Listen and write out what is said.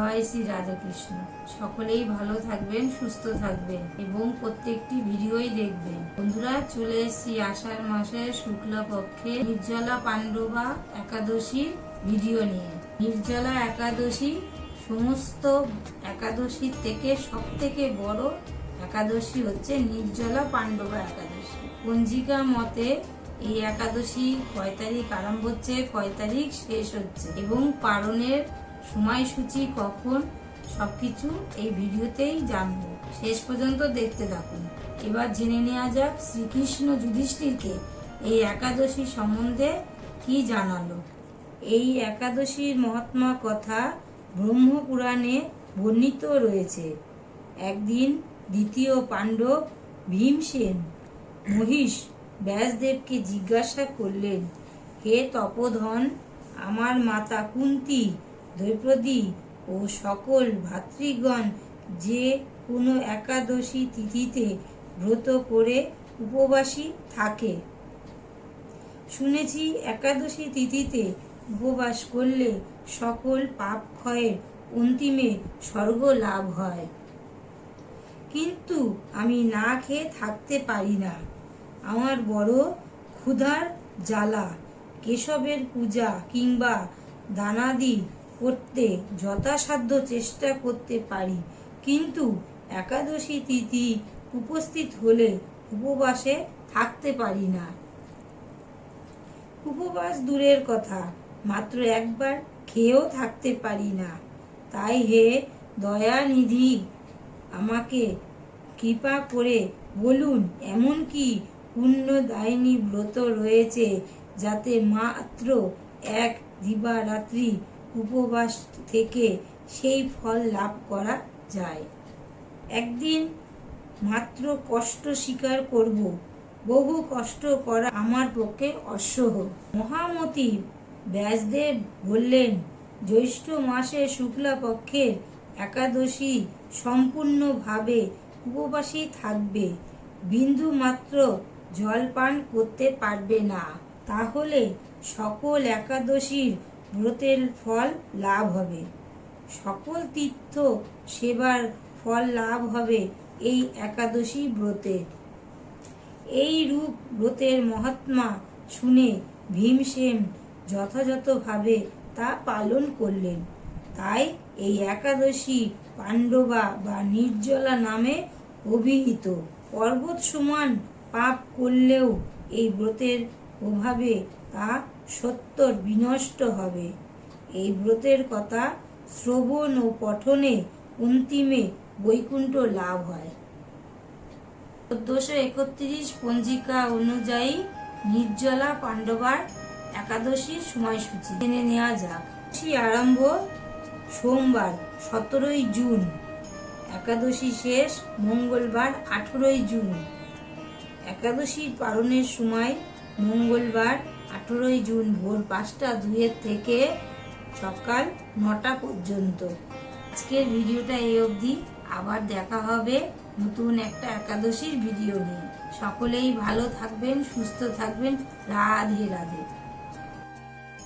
জয় শ্রী রাধাকৃষ্ণ। সকলেই ভালো থাকবেন, সুস্থ থাকবেন এবং প্রত্যেকটি ভিডিওই দেখবেন। বন্ধুরা, চলে এসেছি আষাঢ় মাসের শুক্লা পক্ষে নির্জলা পাণ্ডবা একাদশীর ভিডিও নিয়ে। নির্জলা একাদশী সমস্ত একাদশীর থেকে সব থেকে বড় একাদশী হচ্ছে নির্জলা পাণ্ডবা একাদশী। পঞ্জিকা মতে এই একাদশী কয় তারিখ আরম্ভ হচ্ছে, কয় তারিখ শেষ হচ্ছে এবং পালনের সময়সূচি কখন সব কিছু এই ভিডিওতেই জানব। শেষ পর্যন্ত দেখতে থাকুন। এবার জেনে নেওয়া যাক শ্রীকৃষ্ণ যুধিষ্ঠিরকে এই একাদশী সম্বন্ধে কি জানালো। এই একাদশীর মহাত্মা কথা ব্রহ্মপুরাণে বর্ণিত রয়েছে। একদিন দ্বিতীয় পাণ্ডব ভীমসেন মহিষ ব্যাসদেবকে জিজ্ঞাসা করলেন, হে তপোধন, আমার মাতা কুন্তি দ্রৌপদী ও সকল ভাতৃগণ যে কোনো একাদশী তিথিতে ব্রত করে উপবাসী থাকে। শুনেছি একাদশী তিথিতে উপবাস করলে সকল পাপ ক্ষয়ের অন্তিমে স্বর্গ লাভ হয়। কিন্তু আমি না খেয়ে থাকতে পারি না। আমার বড় ক্ষুধার জ্বালা, কেশবের পূজা কিংবা দানাদি করতে, যথাসাধ্য চেষ্টা করতে পারি। কিন্তু একাদশী তিথি উপস্থিত হলে উপবাসে থাকতে পারি না। উপবাস দূরের কথা, মাত্র একবার খেয়েও থাকতে পারি না। তাই হে দয়ানিধি, আমাকে কৃপা করে বলুন, এমন কি পুণ্যদায়িনী ব্রত রয়েছে যাতে মাত্র এক দিবারাত্রি উপবাস থেকে সেই ফল লাভ করা যায়। একদিন মাত্র কষ্ট স্বীকার করব, বহু কষ্ট করা আমার পক্ষে অসহ। মহামতি ব্যাসদেব বললেন, জ্যৈষ্ঠ মাসে শুক্লা পক্ষের একাদশী সম্পূর্ণভাবে উপবাসী থাকবে, বিন্দু মাত্র জল পান করতে পারবে না। তাহলে সকল একাদশীর ব্রতের ফল লাভ হবে। সকল তীর্থ সেবার ফল লাভ হবে এই একাদশী ব্রতে। এই রূপ ব্রতের মহাত্মা শুনে ভীমসেন যথাযথভাবে তা পালন করলেন। তাই এই একাদশী পাণ্ডবা বা নির্জলা নামে অভিহিত। পর্বত সমান পাপ করলেও এই ব্রতের প্রভাবে তা সত্তর বিনষ্ট হবে। এই ব্রতের কথা শ্রবণ ও পঠনে অন্তিমে বৈকুণ্ঠ লাভ হয়। চোদ্দশো একত্রিশ পঞ্জিকা অনুযায়ী নির্জলা পাণ্ডবার একাদশীর সময়সূচি জেনে নেওয়া যাক। আরম্ভ সোমবার, সতেরোই জুন। একাদশী শেষ মঙ্গলবার, আঠেরোই জুন। একাদশী পালনের সময় মঙ্গলবার, আঠেরোই জুন ভোর পাঁচটা দুইয়ের থেকে সকাল নটা পর্যন্ত। আজকের ভিডিওটা এই অবধি। আবার দেখা হবে নতুন একটা একাদশীর ভিডিও নিয়ে। সকলেই ভালো থাকবেন, সুস্থ থাকবেন। রাধে রাধে।